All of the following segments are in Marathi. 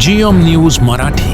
GM news Marathi.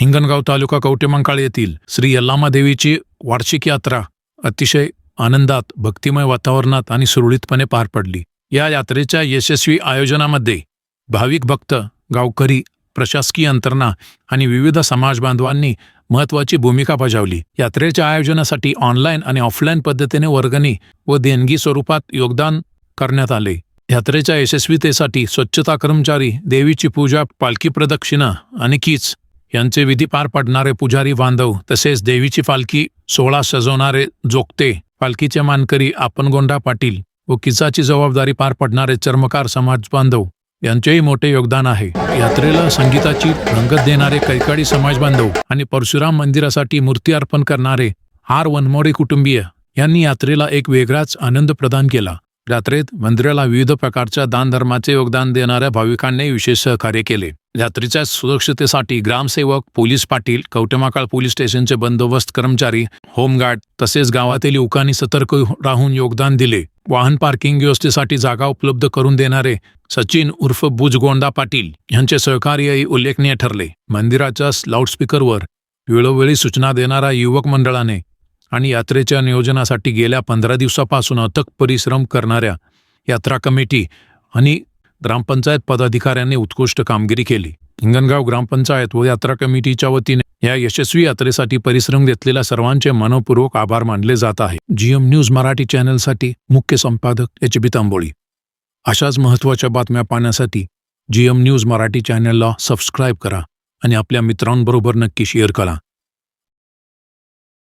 Hingangaon taluka Kavathemahankal येथील श्री यल्लामा देवीची वार्षिक यात्रा अतिशय आनंदात भक्तिमय वातावरणात आणि सुरळीतपणे पार पडली. या यात्रेच्या यशस्वी आयोजनामध्ये भाविक भक्त गावकरी प्रशासकीय यंत्रणा आणि विविध समाजबांधवांनी महत्वाची भूमिका बजावली. यात्रेच्या आयोजनासाठी ऑनलाईन आणि ऑफलाईन पद्धतीने वर्गणी व देणगी स्वरूपात योगदान करण्यात आले. यात्रेच्या यशस्वीतेसाठी स्वच्छता कर्मचारी देवीची पूजा पालखी प्रदक्षिणा आणि कीच यांचे विधी पार पाडणारे पुजारी बांधव तसेच देवीची पालखी सोळा सजवणारे जोगते पालखीचे मानकरी आपणगोंडा पाटील व किचाची जबाबदारी पार पाडणारे चर्मकार समाज बांधव यांचेही मोठे योगदान आहे. यात्रेला संगीताची रंगत देणारे कैकाडी समाज बांधव आणि परशुराम मंदिरासाठी मूर्ती अर्पण करणारे आर वनमोडे कुटुंबीय यांनी यात्रेला एक वेगळाच आनंद प्रदान केला. यात्रेत मंदिराला विविध प्रकारच्या दानधर्माचे योगदान देणाऱ्या भाविकांनी विशेष सहकार्य केले. यात्रेच्या सुरक्षितेसाठी ग्रामसेवक पोलीस पाटील कवटेमाकाळ पोलीस स्टेशनचे बंदोबस्त कर्मचारी होमगार्ड तसेच गावातील युवकांनी सतर्क राहून योगदान दिले. वाहन पार्किंग व्यवस्थेसाठी जागा उपलब्ध करून देणारे सचिन उर्फ बुजगोंडा पाटील यांचे सहकार्यही उल्लेखनीय ठरले. मंदिराच्या लाऊडस्पीकरवर वेळोवेळी सूचना देणाऱ्या युवक मंडळाने आणि यात्रेच्या नियोजनासाठी गेल्या पंधरा दिवसापासून अथक परिश्रम करणाऱ्या यात्रा कमिटी आणि ग्रामपंचायत पदाधिकाऱ्यांनी उत्कृष्ट कामगिरी केली. हिंगणगाव ग्रामपंचायत व यात्रा कमिटीच्या वतीने या यशस्वी यात्रेसाठी परिश्रम घेतलेल्या सर्वांचे मनपूर्वक आभार मानले जात आहे. जीएम न्यूज मराठी चॅनलसाठी मुख्य संपादक एच. बी. तांबोळी. अशाच महत्त्वाच्या बातम्या पाहण्यासाठी जीएम न्यूज मराठी चॅनलला सबस्क्राईब करा आणि आपल्या मित्रांबरोबर नक्की शेअर करा.